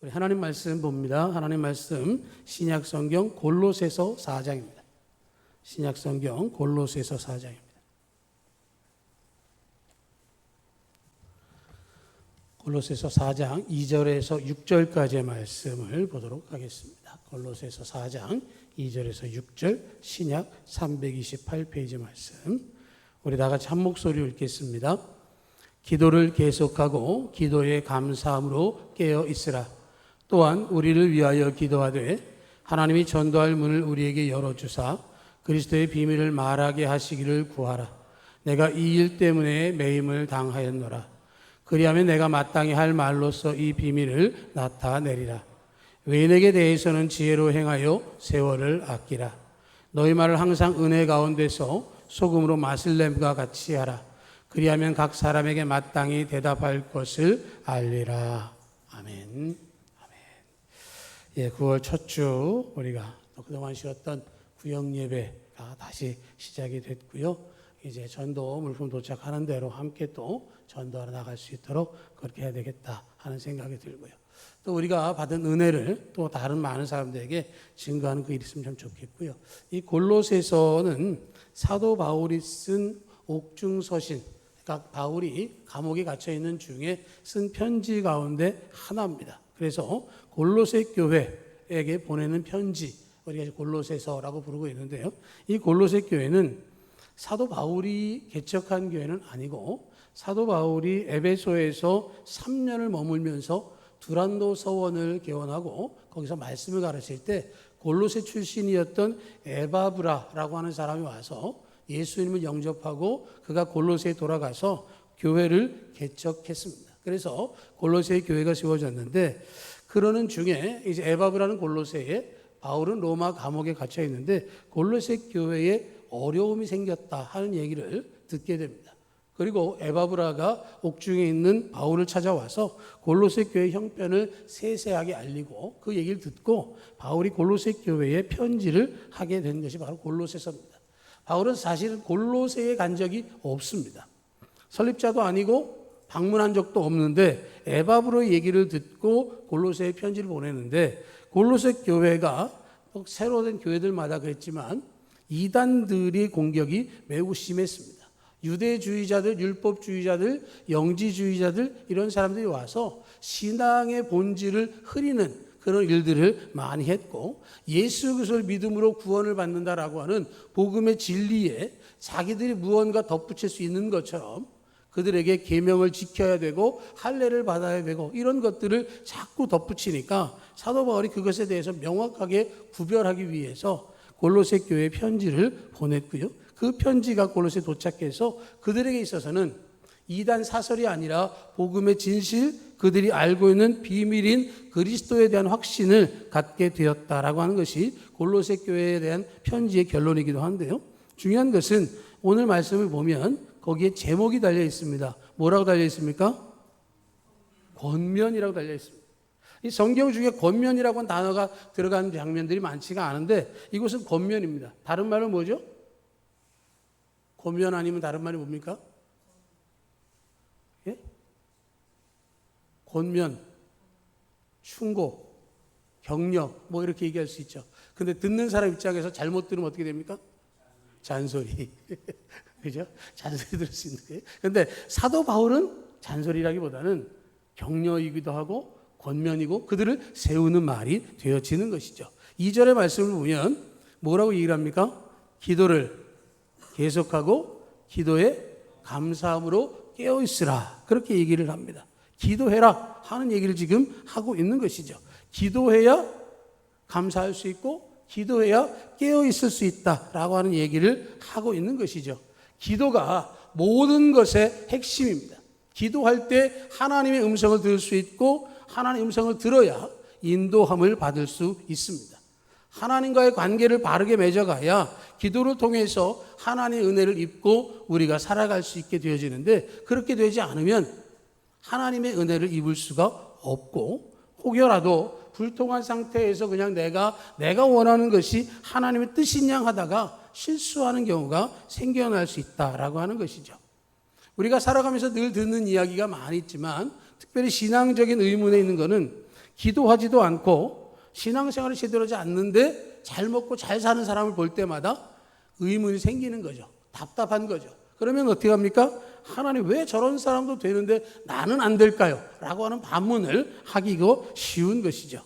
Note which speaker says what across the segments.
Speaker 1: 우리 하나님 말씀 봅니다. 하나님 말씀 신약 성경 골로새서 4장입니다. 신약 성경 골로새서 4장입니다. 골로새서 4장 2절에서 6절까지의 말씀을 보도록 하겠습니다. 골로새서 4장 2절에서 6절 신약 328페이지 말씀. 우리 다 같이 한 목소리로 읽겠습니다. 기도를 계속하고 기도에 감사함으로 깨어 있으라. 또한 우리를 위하여 기도하되 하나님이 전도할 문을 우리에게 열어 주사 그리스도의 비밀을 말하게 하시기를 구하라. 내가 이 일 때문에 매임을 당하였노라. 그리하면 내가 마땅히 할 말로서 이 비밀을 나타내리라. 외인에게 대해서는 지혜로 행하여 세월을 아끼라. 너희 말을 항상 은혜 가운데서 소금으로 마슬렘과 같이 하라. 그리하면 각 사람에게 마땅히 대답할 것을 알리라. 아멘. 예, 9월 첫 주 우리가 또 그동안 쉬었던 구역 예배가 다시 시작이 됐고요. 이제 전도 물품 도착하는 대로 함께 또 전도하러 나갈 수 있도록 그렇게 해야 되겠다 하는 생각이 들고요. 또 우리가 받은 은혜를 또 다른 많은 사람들에게 증거하는 그 일이 있으면 참 좋겠고요. 이 골로새서는 사도 바울이 쓴 옥중서신, 그러니까 바울이 감옥에 갇혀 있는 중에 쓴 편지 가운데 하나입니다. 그래서 골로새 교회에게 보내는 편지, 우리가 골로새서라고 부르고 있는데요. 이 골로새 교회는 사도 바울이 개척한 교회는 아니고 사도 바울이 에베소에서 3년을 머물면서 두란도 서원을 개원하고 거기서 말씀을 가르칠 때 골로새 출신이었던 에바브라라고 하는 사람이 와서 예수님을 영접하고 그가 골로새에 돌아가서 교회를 개척했습니다. 그래서 골로새 교회가 세워졌는데 그러는 중에 이제 에바브라는 골로새에 바울은 로마 감옥에 갇혀 있는데 골로새 교회에 어려움이 생겼다 하는 얘기를 듣게 됩니다. 그리고 에바브라가 옥중에 있는 바울을 찾아와서 골로새 교회 형편을 세세하게 알리고 그 얘기를 듣고 바울이 골로새 교회에 편지를 하게 된 것이 바로 골로새서입니다. 바울은 사실은 골로새에 간 적이 없습니다. 설립자도 아니고 방문한 적도 없는데 에바브로의 얘기를 듣고 골로새에 편지를 보내는데 골로새 교회가 새로 된 교회들마다 그랬지만 이단들의 공격이 매우 심했습니다. 유대주의자들, 율법주의자들, 영지주의자들 이런 사람들이 와서 신앙의 본질을 흐리는 그런 일들을 많이 했고 예수 그리스도를 믿음으로 구원을 받는다라고 하는 복음의 진리에 자기들이 무언가 덧붙일 수 있는 것처럼 그들에게 계명을 지켜야 되고 할례를 받아야 되고 이런 것들을 자꾸 덧붙이니까 사도 바울이 그것에 대해서 명확하게 구별하기 위해서 골로새 교회 편지를 보냈고요. 그 편지가 골로새 도착해서 그들에게 있어서는 이단 사설이 아니라 복음의 진실, 그들이 알고 있는 비밀인 그리스도에 대한 확신을 갖게 되었다라고 하는 것이 골로새 교회에 대한 편지의 결론이기도 한데요. 중요한 것은 오늘 말씀을 보면 거기에 제목이 달려 있습니다. 뭐라고 달려 있습니까? 권면이라고 달려 있습니다. 이 성경 중에 권면이라고 하는 단어가 들어간 장면들이 많지가 않은데 이것은 권면입니다. 다른 말은 뭐죠? 권면 아니면 다른 말이 뭡니까? 예? 권면, 충고, 격려 뭐 이렇게 얘기할 수 있죠. 근데 듣는 사람 입장에서 잘못 들으면 어떻게 됩니까? 잔소리. 그죠? 잔소리 들을 수 있는 거예요. 근데 사도 바울은 잔소리라기보다는 격려이기도 하고 권면이고 그들을 세우는 말이 되어지는 것이죠. 2절의 말씀을 보면 뭐라고 얘기를 합니까? 기도를 계속하고 기도에 감사함으로 깨어 있으라. 그렇게 얘기를 합니다. 기도해라 하는 얘기를 지금 하고 있는 것이죠. 기도해야 감사할 수 있고 기도해야 깨어 있을 수 있다라고 하는 얘기를 하고 있는 것이죠. 기도가 모든 것의 핵심입니다. 기도할 때 하나님의 음성을 들을 수 있고 하나님의 음성을 들어야 인도함을 받을 수 있습니다. 하나님과의 관계를 바르게 맺어가야 기도를 통해서 하나님의 은혜를 입고 우리가 살아갈 수 있게 되어지는데 그렇게 되지 않으면 하나님의 은혜를 입을 수가 없고 혹여라도 불통한 상태에서 그냥 내가 내가 원하는 것이 하나님의 양 하다가 실수하는 경우가 생겨날 수 있다라고 하는 것이죠. 우리가 살아가면서 늘 듣는 이야기가 많이 있지만 특별히 신앙적인 의문에 있는 것은 기도하지도 않고 신앙생활을 제대로 하지 않는데 잘 먹고 잘 사는 사람을 볼 때마다 의문이 생기는 거죠. 답답한 거죠. 그러면 어떻게 합니까? 하나님 왜 저런 사람도 되는데 나는 안 될까요? 라고 하는 반문을 하기가 쉬운 것이죠.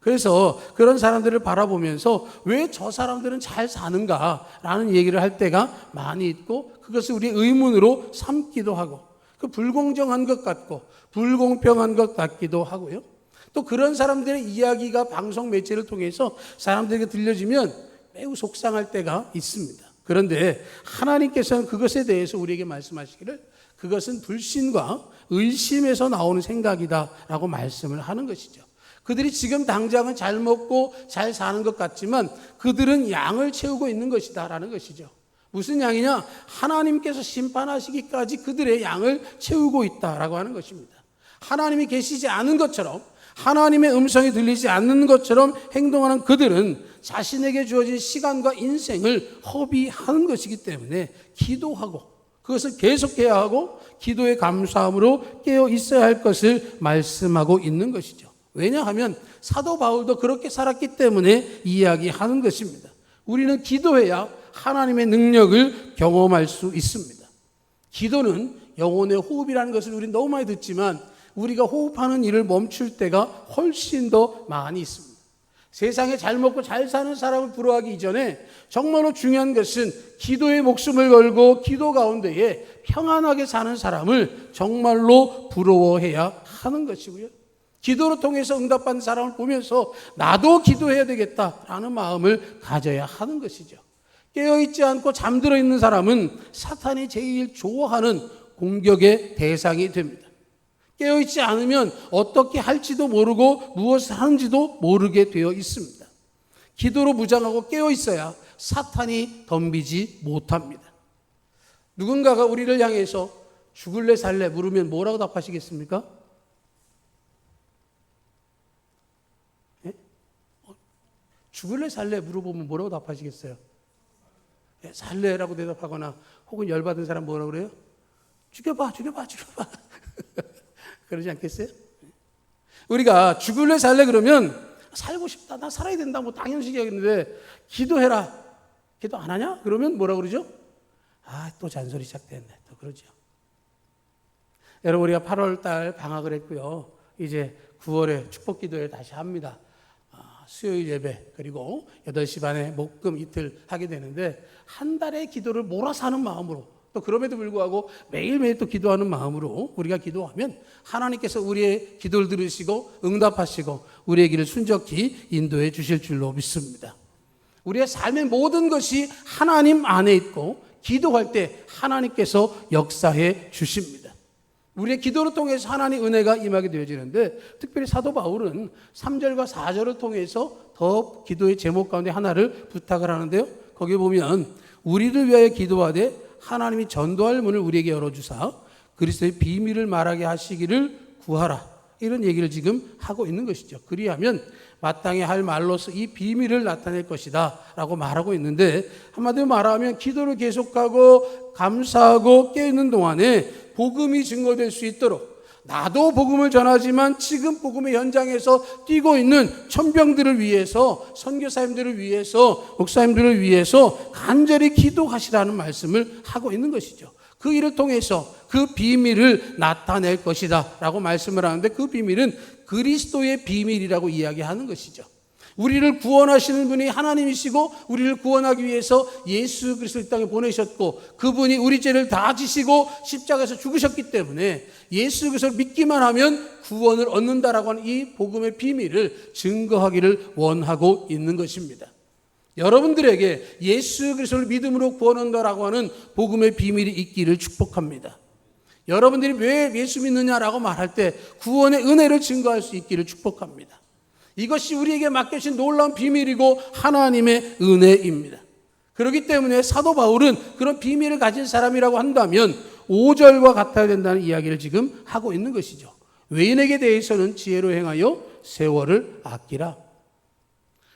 Speaker 1: 그래서 그런 사람들을 바라보면서 왜 저 사람들은 잘 사는가라는 얘기를 할 때가 많이 있고 그것을 우리 의문으로 삼기도 하고 그 불공정한 것 같고 불공평한 것 같기도 하고요. 또 그런 사람들의 이야기가 방송 매체를 통해서 사람들에게 들려지면 매우 속상할 때가 있습니다. 그런데 하나님께서는 그것에 대해서 우리에게 말씀하시기를 그것은 불신과 의심에서 나오는 생각이다라고 말씀을 하는 것이죠. 그들이 지금 당장은 잘 먹고 잘 사는 것 같지만 그들은 양을 채우고 있는 것이다라는 것이죠. 무슨 양이냐? 하나님께서 심판하시기까지 그들의 양을 채우고 있다라고 하는 것입니다. 하나님이 계시지 않은 것처럼 하나님의 음성이 들리지 않는 것처럼 행동하는 그들은 자신에게 주어진 시간과 인생을 허비하는 것이기 때문에 기도하고 그것을 계속해야 하고 기도의 감사함으로 깨어 있어야 할 것을 말씀하고 있는 것이죠. 왜냐하면 사도 바울도 그렇게 살았기 때문에 이야기하는 것입니다. 우리는 기도해야 하나님의 능력을 경험할 수 있습니다. 기도는 영혼의 호흡이라는 것을 우리 너무 많이 듣지만 우리가 호흡하는 일을 멈출 때가 훨씬 더 많이 있습니다. 세상에 잘 먹고 잘 사는 사람을 부러워하기 이전에 정말로 중요한 것은 기도에 목숨을 걸고 기도 가운데에 평안하게 사는 사람을 정말로 부러워해야 하는 것이고요. 기도를 통해서 응답받는 사람을 보면서 나도 기도해야 되겠다라는 마음을 가져야 하는 것이죠. 깨어있지 않고 잠들어 있는 사람은 사탄이 제일 좋아하는 공격의 대상이 됩니다. 깨어있지 않으면 어떻게 할지도 모르고 무엇을 하는지도 모르게 되어 있습니다. 기도로 무장하고 깨어있어야 사탄이 덤비지 못합니다. 누군가가 우리를 향해서 죽을래 살래 물으면 뭐라고 답하시겠습니까? 예? 어, 죽을래 살래 물어보면 뭐라고 답하시겠어요? 예, 살래라고 대답하거나 혹은 열받은 사람 뭐라고 그래요? 죽여봐, 죽여봐, 죽여봐. 그러지 않겠어요? 우리가 죽을래 살래 그러면 살고 싶다, 나 살아야 된다, 뭐 당연시 하겠는데 기도해라. 기도 안 하냐? 그러면 뭐라 그러죠? 아, 또 잔소리 시작됐네. 또 그러죠. 여러분, 우리가 8월 달 방학을 했고요. 이제 9월에 축복 기도를 다시 합니다. 아, 수요일 예배, 그리고 8시 반에 목금 이틀 하게 되는데, 한 달의 기도를 몰아서 하는 마음으로 또 그럼에도 불구하고 매일매일 또 기도하는 마음으로 우리가 기도하면 하나님께서 우리의 기도를 들으시고 응답하시고 우리의 길을 순적히 인도해 주실 줄로 믿습니다. 우리의 삶의 모든 것이 하나님 안에 있고 기도할 때 하나님께서 역사해 주십니다. 우리의 기도를 통해서 하나님 은혜가 임하게 되어지는데 특별히 사도 바울은 3절과 4절을 통해서 더 기도의 제목 가운데 하나를 부탁을 하는데요. 거기 보면 우리를 위하여 기도하되 하나님이 전도할 문을 우리에게 열어주사 그리스도의 비밀을 말하게 하시기를 구하라. 이런 얘기를 지금 하고 있는 것이죠. 그리하면 마땅히 할 말로서 이 비밀을 나타낼 것이다. 라고 말하고 있는데, 한마디로 말하면 기도를 계속하고 감사하고 깨있는 동안에 복음이 증거될 수 있도록 나도 복음을 전하지만 지금 복음의 현장에서 뛰고 있는 천병들을 위해서 선교사님들을 위해서 목사님들을 위해서 간절히 기도하시라는 말씀을 하고 있는 것이죠. 그 일을 통해서 그 비밀을 나타낼 것이다 라고 말씀을 하는데 그 비밀은 그리스도의 비밀이라고 이야기하는 것이죠. 우리를 구원하시는 분이 하나님이시고 우리를 구원하기 위해서 예수 그리스도 이 땅에 보내셨고 그분이 우리 죄를 다 지시고 십자가에서 죽으셨기 때문에 예수 그리스도를 믿기만 하면 구원을 얻는다라고 하는 이 복음의 비밀을 증거하기를 원하고 있는 것입니다. 여러분들에게 예수 그리스도를 믿음으로 구원한다라고 하는 복음의 비밀이 있기를 축복합니다. 여러분들이 왜 예수 믿느냐라고 말할 때 구원의 은혜를 증거할 수 있기를 축복합니다. 이것이 우리에게 맡겨진 놀라운 비밀이고 하나님의 은혜입니다. 그렇기 때문에 사도 바울은 그런 비밀을 가진 사람이라고 한다면 5절과 같아야 된다는 이야기를 지금 하고 있는 것이죠. 외인에게 대해서는 지혜로 행하여 세월을 아끼라.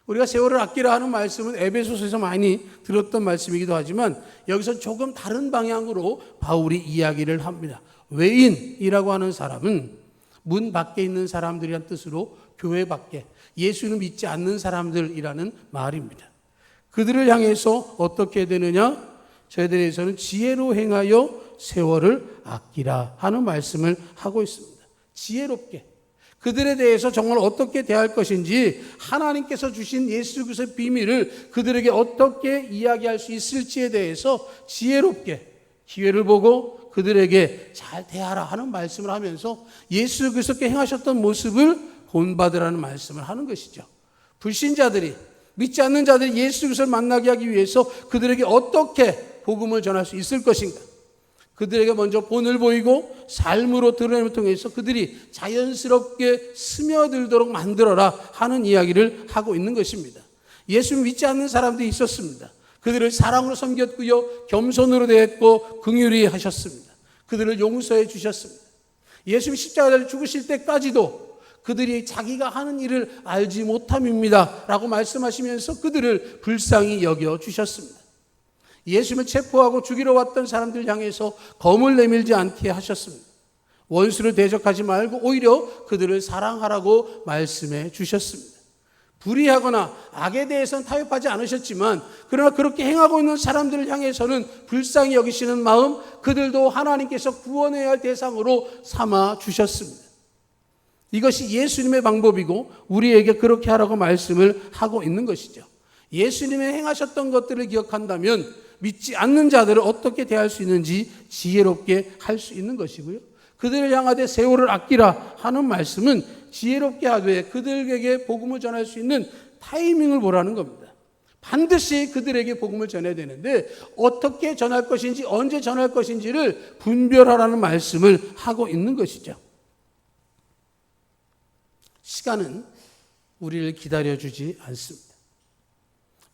Speaker 1: 우리가 세월을 아끼라 하는 말씀은 에베소서에서 많이 들었던 말씀이기도 하지만 여기서 조금 다른 방향으로 바울이 이야기를 합니다. 외인이라고 하는 사람은 문 밖에 있는 사람들이란 뜻으로 교회 밖에 예수를 믿지 않는 사람들이라는 말입니다. 그들을 향해서 어떻게 되느냐? 저희들에서는 지혜로 행하여 세월을 아끼라 하는 말씀을 하고 있습니다. 지혜롭게. 그들에 대해서 정말 어떻게 대할 것인지 하나님께서 주신 예수 그리스도의 비밀을 그들에게 어떻게 이야기할 수 있을지에 대해서 지혜롭게 기회를 보고 그들에게 잘 대하라 하는 말씀을 하면서 예수 그리스도께 행하셨던 모습을 본받으라는 말씀을 하는 것이죠. 불신자들이 믿지 않는 자들이 예수 그리스도를 만나게 하기 위해서 그들에게 어떻게 복음을 전할 수 있을 것인가? 그들에게 먼저 본을 보이고 삶으로 드러냄을 통해서 그들이 자연스럽게 스며들도록 만들어라 하는 이야기를 하고 있는 것입니다. 예수 믿지 않는 사람들이 있었습니다. 그들을 사랑으로 섬겼고요. 겸손으로 대했고 긍휼히 하셨습니다. 그들을 용서해 주셨습니다. 예수님 십자가를 죽으실 때까지도 그들이 자기가 하는 일을 알지 못함입니다. 라고 말씀하시면서 그들을 불쌍히 여겨 주셨습니다. 예수님을 체포하고 죽이러 왔던 사람들 향해서 검을 내밀지 않게 하셨습니다. 원수를 대적하지 말고 오히려 그들을 사랑하라고 말씀해 주셨습니다. 불의하거나 악에 대해서는 타협하지 않으셨지만 그러나 그렇게 행하고 있는 사람들을 향해서는 불쌍히 여기시는 마음 그들도 하나님께서 구원해야 할 대상으로 삼아 주셨습니다. 이것이 예수님의 방법이고 우리에게 그렇게 하라고 말씀을 하고 있는 것이죠. 예수님의 행하셨던 것들을 기억한다면 믿지 않는 자들을 어떻게 대할 수 있는지 지혜롭게 할 수 있는 것이고요. 그들을 향하되 세월을 아끼라 하는 말씀은 지혜롭게 하되 그들에게 복음을 전할 수 있는 타이밍을 보라는 겁니다. 반드시 그들에게 복음을 전해야 되는데 어떻게 전할 것인지 언제 전할 것인지를 분별하라는 말씀을 하고 있는 것이죠. 시간은 우리를 기다려주지 않습니다.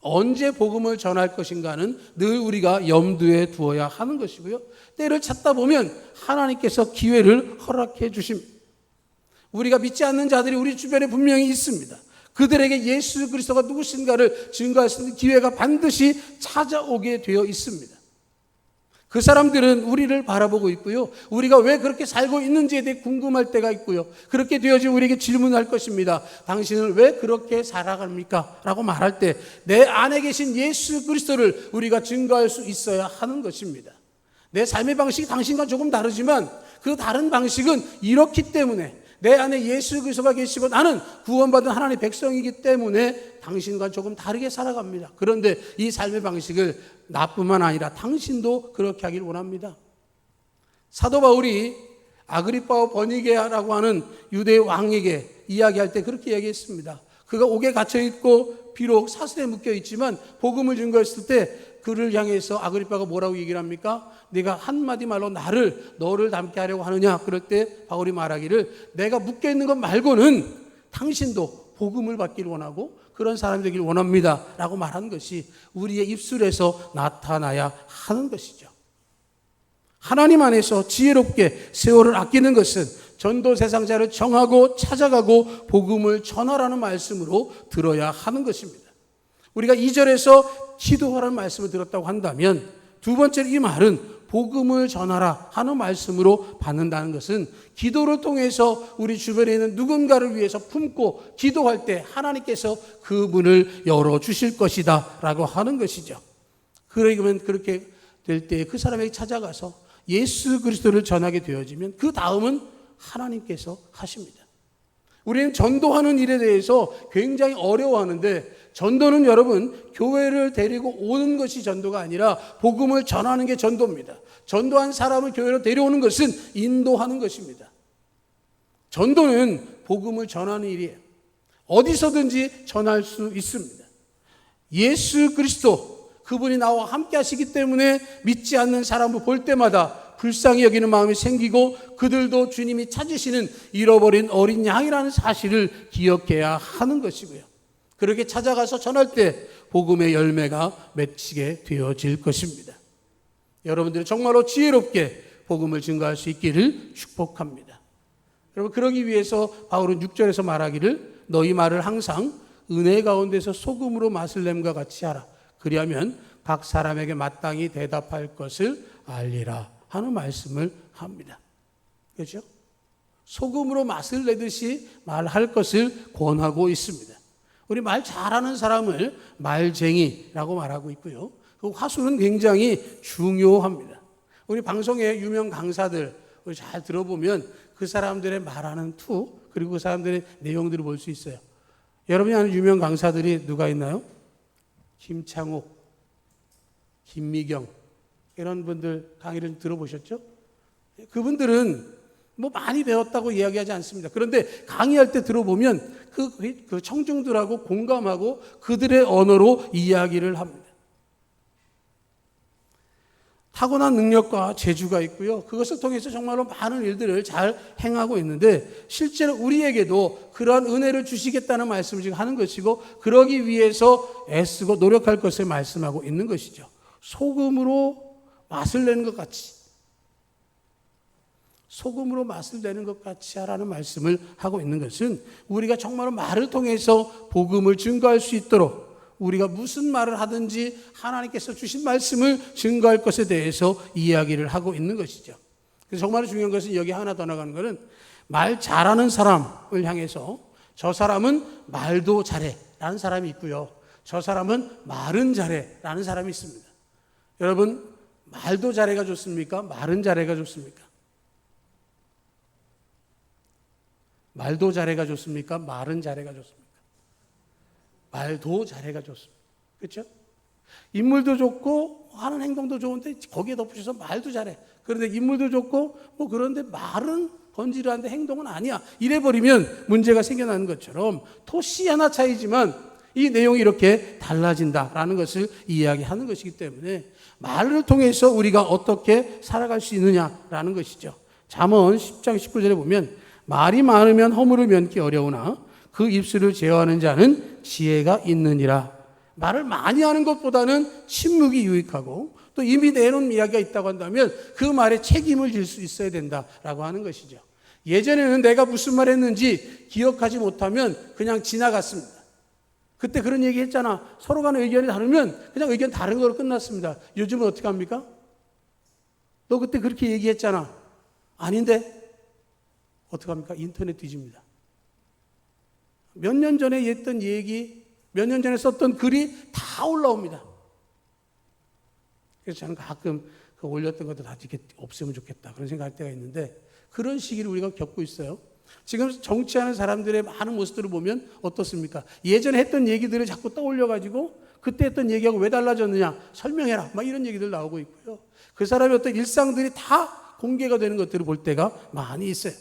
Speaker 1: 언제 복음을 전할 것인가는 늘 우리가 염두에 두어야 하는 것이고요. 때를 찾다 보면 하나님께서 기회를 허락해 주십니다. 우리가 믿지 않는 자들이 우리 주변에 분명히 있습니다. 그들에게 예수 그리스도가 누구신가를 증거할 수 있는 기회가 반드시 찾아오게 되어 있습니다. 그 사람들은 우리를 바라보고 있고요. 우리가 왜 그렇게 살고 있는지에 대해 궁금할 때가 있고요. 그렇게 되어지 우리에게 질문할 것입니다. 당신은 왜 그렇게 살아갑니까? 라고 말할 때 내 안에 계신 예수 그리스도를 우리가 증거할 수 있어야 하는 것입니다. 내 삶의 방식이 당신과 조금 다르지만 그 다른 방식은 이렇기 때문에 내 안에 예수 그리스도가 계시고 나는 구원받은 하나님의 백성이기 때문에 당신과 조금 다르게 살아갑니다. 그런데 이 삶의 방식을 나뿐만 아니라 당신도 그렇게 하길 원합니다. 사도 바울이 아그리파와 버니게라고 하는 유대 왕에게 이야기할 때 그렇게 얘기했습니다. 그가 옥에 갇혀 있고 비록 사슬에 묶여 있지만 복음을 증거했을 때 그를 향해서 아그리파가 뭐라고 얘기를 합니까? 네가 한마디 말로 나를 너를 닮게 하려고 하느냐? 그럴 때 바울이 말하기를 내가 묶여 있는 것 말고는 당신도 복음을 받기를 원하고 그런 사람이 되길 원합니다. 라고 말한 것이 우리의 입술에서 나타나야 하는 것이죠. 하나님 안에서 지혜롭게 세월을 아끼는 것은 전도 세상자를 정하고 찾아가고 복음을 전하라는 말씀으로 들어야 하는 것입니다. 우리가 2절에서 기도하라는 말씀을 들었다고 한다면 두 번째로 이 말은 복음을 전하라 하는 말씀으로 받는다는 것은 기도를 통해서 우리 주변에 있는 누군가를 위해서 품고 기도할 때 하나님께서 그 문을 열어 주실 것이다 라고 하는 것이죠. 그러면 그렇게 될 때 그 사람에게 찾아가서 예수 그리스도를 전하게 되어지면 그 다음은 하나님께서 하십니다. 우리는 전도하는 일에 대해서 굉장히 어려워하는데 전도는 여러분 교회를 데리고 오는 것이 전도가 아니라 복음을 전하는 게 전도입니다. 전도한 사람을 교회로 데려오는 것은 인도하는 것입니다. 전도는 복음을 전하는 일이에요. 어디서든지 전할 수 있습니다. 예수 그리스도 그분이 나와 함께 하시기 때문에 믿지 않는 사람을 볼 때마다 불쌍히 여기는 마음이 생기고 그들도 주님이 찾으시는 잃어버린 어린 양이라는 사실을 기억해야 하는 것이고요. 그렇게 찾아가서 전할 때 복음의 열매가 맺히게 되어질 것입니다. 여러분들이 정말로 지혜롭게 복음을 증거할 수 있기를 축복합니다. 여러분 그러기 위해서 바울은 6절에서 말하기를 너희 말을 항상 은혜 가운데서 소금으로 맛을 냄과 같이 하라. 그리하면 각 사람에게 마땅히 대답할 것을 알리라 하는 말씀을 합니다. 그렇죠? 소금으로 맛을 내듯이 말할 것을 권하고 있습니다. 우리 말 잘하는 사람을 말쟁이라고 말하고 있고요. 그 화수는 굉장히 중요합니다. 우리 방송의 유명 강사들 잘 들어보면 그 사람들의 말하는 투 그리고 그 사람들의 내용들을 볼 수 있어요. 여러분이 아는 유명 강사들이 누가 있나요? 김창욱, 김미경 이런 분들 강의를 들어보셨죠? 그분들은 뭐 많이 배웠다고 이야기하지 않습니다. 그런데 강의할 때 들어보면 그, 그 청중들하고 공감하고 그들의 언어로 이야기를 합니다. 타고난 능력과 재주가 있고요. 그것을 통해서 정말로 많은 일들을 잘 행하고 있는데 실제로 우리에게도 그러한 은혜를 주시겠다는 말씀을 지금 하는 것이고 그러기 위해서 애쓰고 노력할 것을 말씀하고 있는 것이죠. 소금으로 맛을 내는 것 같이 소금으로 맛을 내는 것 같이 하라는 말씀을 하고 있는 것은 우리가 정말로 말을 통해서 복음을 증거할 수 있도록 우리가 무슨 말을 하든지 하나님께서 주신 말씀을 증거할 것에 대해서 이야기를 하고 있는 것이죠. 그래서 정말 중요한 것은 여기 하나 더 나가는 것은 말 잘하는 사람을 향해서 저 사람은 말도 잘해 라는 사람이 있고요. 저 사람은 말은 잘해 라는 사람이 있습니다. 여러분, 말도 잘해가 좋습니까? 말은 잘해가 좋습니까? 말도 잘해가 좋습니까? 말은 잘해가 좋습니까? 말도 잘해가 좋습니다. 그렇죠? 인물도 좋고 하는 행동도 좋은데 거기에 덧붙여서 말도 잘해. 그런데 인물도 좋고 뭐 그런데 말은 번지르한데 행동은 아니야. 이래 버리면 문제가 생겨나는 것처럼 토시 하나 차이지만 이 내용이 이렇게 달라진다라는 것을 이야기하는 것이기 때문에 말을 통해서 우리가 어떻게 살아갈 수 있느냐라는 것이죠. 잠언 10장 19절에 보면 말이 많으면 허물을 면기 어려우나 그 입술을 제어하는 자는 지혜가 있느니라. 말을 많이 하는 것보다는 침묵이 유익하고 또 이미 내놓은 이야기가 있다고 한다면 그 말에 책임을 질 수 있어야 된다라고 하는 것이죠. 예전에는 내가 무슨 말 했는지 기억하지 못하면 그냥 지나갔습니다. 그때 그런 얘기 했잖아. 서로 간의 의견이 다르면 그냥 의견 다른 거로 끝났습니다. 요즘은 어떻게 합니까? 너 그때 그렇게 얘기했잖아. 아닌데? 어떡합니까? 인터넷 뒤집니다. 몇 년 전에 했던 얘기, 몇 년 전에 썼던 글이 다 올라옵니다. 그래서 저는 가끔 그 올렸던 것도 다 이렇게 없으면 좋겠다. 그런 생각할 때가 있는데 그런 시기를 우리가 겪고 있어요. 지금 정치하는 사람들의 많은 모습들을 보면 어떻습니까? 예전에 했던 얘기들을 자꾸 떠올려가지고 그때 했던 얘기하고 왜 달라졌느냐 설명해라. 막 이런 얘기들 나오고 있고요. 그 사람의 어떤 일상들이 다 공개가 되는 것들을 볼 때가 많이 있어요.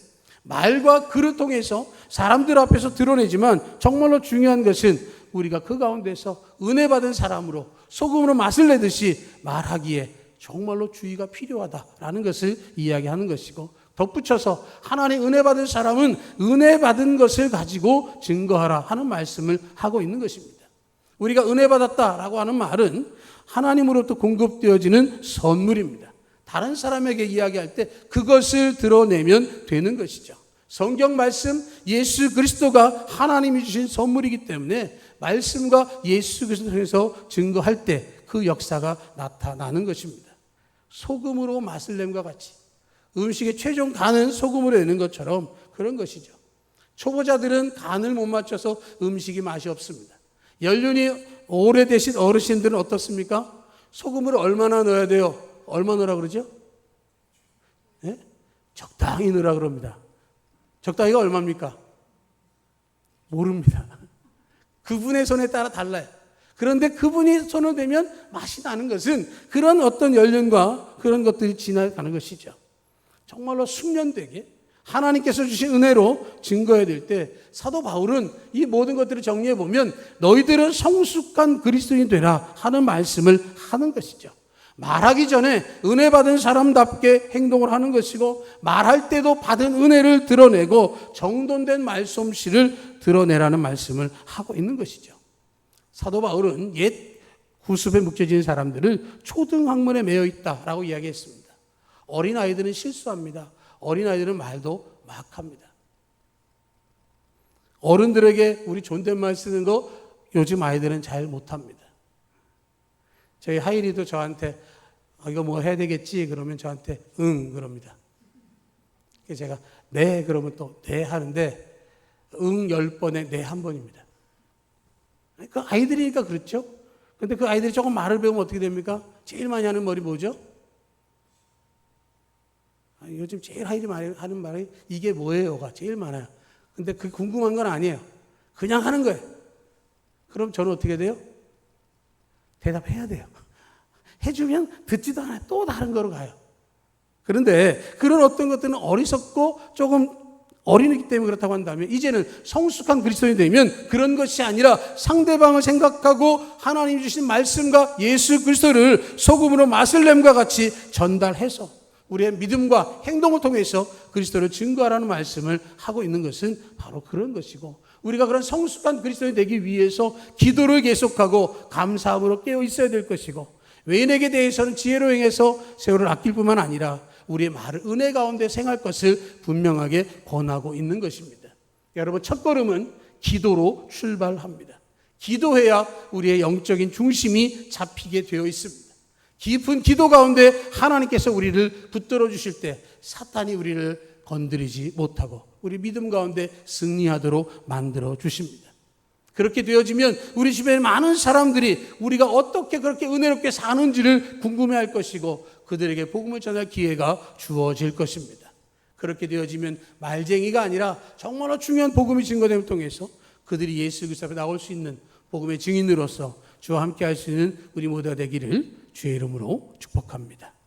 Speaker 1: 말과 글을 통해서 사람들 앞에서 드러내지만 정말로 중요한 것은 우리가 그 가운데서 은혜 받은 사람으로 소금으로 맛을 내듯이 말하기에 정말로 주의가 필요하다라는 것을 이야기하는 것이고 덧붙여서 하나님 은혜 받은 사람은 은혜 받은 것을 가지고 증거하라 하는 말씀을 하고 있는 것입니다. 우리가 은혜 받았다라고 하는 말은 하나님으로부터 공급되어지는 선물입니다. 다른 사람에게 이야기할 때 그것을 드러내면 되는 것이죠. 성경 말씀 예수 그리스도가 하나님이 주신 선물이기 때문에 말씀과 예수 그리스도를 통해서 증거할 때 그 역사가 나타나는 것입니다. 소금으로 맛을 낸과 같이 음식의 최종 간은 소금으로 내는 것처럼 그런 것이죠. 초보자들은 간을 못 맞춰서 음식이 맛이 없습니다. 연륜이 오래되신 어르신들은 어떻습니까? 소금을 얼마나 넣어야 돼요? 얼마 넣으라 그러죠? 네? 적당히 넣으라 그럽니다. 적당히가 얼마입니까? 모릅니다. 그분의 손에 따라 달라요. 그런데 그분이 손을 대면 맛이 나는 것은 그런 어떤 연륜과 그런 것들이 지나가는 것이죠. 정말로 숙련되게 하나님께서 주신 은혜로 증거해야 될 때 사도 바울은 이 모든 것들을 정리해 보면 너희들은 성숙한 그리스도인이 되라 하는 말씀을 하는 것이죠. 말하기 전에 은혜 받은 사람답게 행동을 하는 것이고 말할 때도 받은 은혜를 드러내고 정돈된 말솜씨를 드러내라는 말씀을 하고 있는 것이죠. 사도 바울은 옛 구습에 묵혀진 사람들을 초등학문에 매여 있다라고 이야기했습니다. 어린아이들은 실수합니다. 어린아이들은 말도 막 합니다. 어른들에게 우리 존댓말 쓰는 거 요즘 아이들은 잘 못합니다. 저희 하일이도 저한테 아, 이거 뭐 해야 되겠지 그러면 저한테 응 그럽니다. 제가 네 그러면 또 네 하는데 응 열 번에 네 한 번입니다. 그 아이들이니까 그렇죠. 근데 그 아이들이 조금 말을 배우면 어떻게 됩니까? 제일 많이 하는 말이 뭐죠? 아, 요즘 제일 하는 말이 이게 뭐예요가 제일 많아요. 근데 그 궁금한 건 아니에요. 그냥 하는 거예요. 그럼 저는 어떻게 돼요? 대답해야 돼요. 해주면 듣지도 않아요. 또 다른 거로 가요. 그런데 그런 어떤 것들은 어리석고 조금 어린이기 때문에 그렇다고 한다면 이제는 성숙한 그리스도인이 되면 그런 것이 아니라 상대방을 생각하고 하나님 주신 말씀과 예수 그리스도를 소금으로 냄과 같이 전달해서 우리의 믿음과 행동을 통해서 그리스도를 증거하라는 말씀을 하고 있는 것은 바로 그런 것이고 우리가 그런 성숙한 그리스도인이 되기 위해서 기도를 계속하고 감사함으로 깨어 있어야 될 것이고 외인에게 대해서는 지혜로 행해서 세월을 아낄 뿐만 아니라 우리의 말을 은혜 가운데 생할 것을 분명하게 권하고 있는 것입니다. 여러분 첫 걸음은 기도로 출발합니다. 기도해야 우리의 영적인 중심이 잡히게 되어 있습니다. 깊은 기도 가운데 하나님께서 우리를 붙들어 주실 때 사탄이 우리를 건드리지 못하고 우리 믿음 가운데 승리하도록 만들어 주십니다. 그렇게 되어지면 우리 주변에 많은 사람들이 우리가 어떻게 그렇게 은혜롭게 사는지를 궁금해 할 것이고 그들에게 복음을 전할 기회가 주어질 것입니다. 그렇게 되어지면 말쟁이가 아니라 정말로 중요한 복음의 증거됨을 통해서 그들이 예수 그리스도 앞에 나올 수 있는 복음의 증인으로서 주와 함께 할 수 있는 우리 모두가 되기를 주의 이름으로 축복합니다.